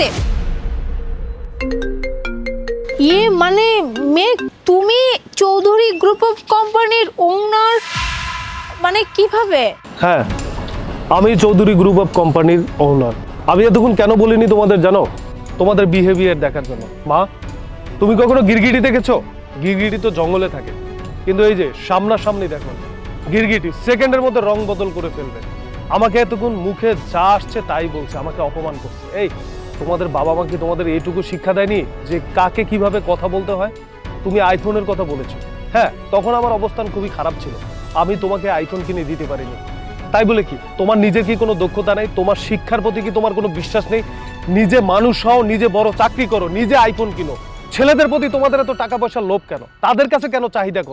দে। ইয়ে মানে মেঘ তুমি চৌধুরী গ্রুপ অফ কোম্পানির ওনার মানে কীভাবে? হ্যাঁ আমি চৌধুরী গ্রুপ অফ কোম্পানির ওনার আমি এতক্ষণ কেন বলিনি তোমাদের, জানো? তোমাদের বিহেভিয়ার দেখার জন্য। মা, তুমি কখনো গিরগিটি দেখেছ? গিরগিটি তো জঙ্গলে থাকে। কিন্তু এই যে সামনাসামনি দেখো। গিরগিটি সেকেন্ডের মধ্যে রং বদল করে ফেলবে। আমাকে এতক্ষণ মুখে যা আসছে তাই বলছে, আমাকে অপমান করছে। এই, তোমাদের বাবা মা কি তোমাদের এইটুকু শিক্ষা দেয়নি যে কাকে কীভাবে কথা বলতে হয়? তুমি আইফোনের কথা বলেছ। হ্যাঁ তখন আমার অবস্থান খুবই খারাপ ছিল। আমি তোমাকে আইফোন কিনে দিতে পারিনি। তাই বলে কি, তোমার নিজের কি কোনো দক্ষতা নেই? তোমার শিক্ষার প্রতি কি তোমার কোনো বিশ্বাস নেই? নিজে মানুষ হও, নিজে বড় চাকরি করো, নিজে আইফোন কিনো। ছেলেদের প্রতি তোমাদের এত টাকা পয়সার লোভ কেন? তাদের কাছে কেন চাহিদা করো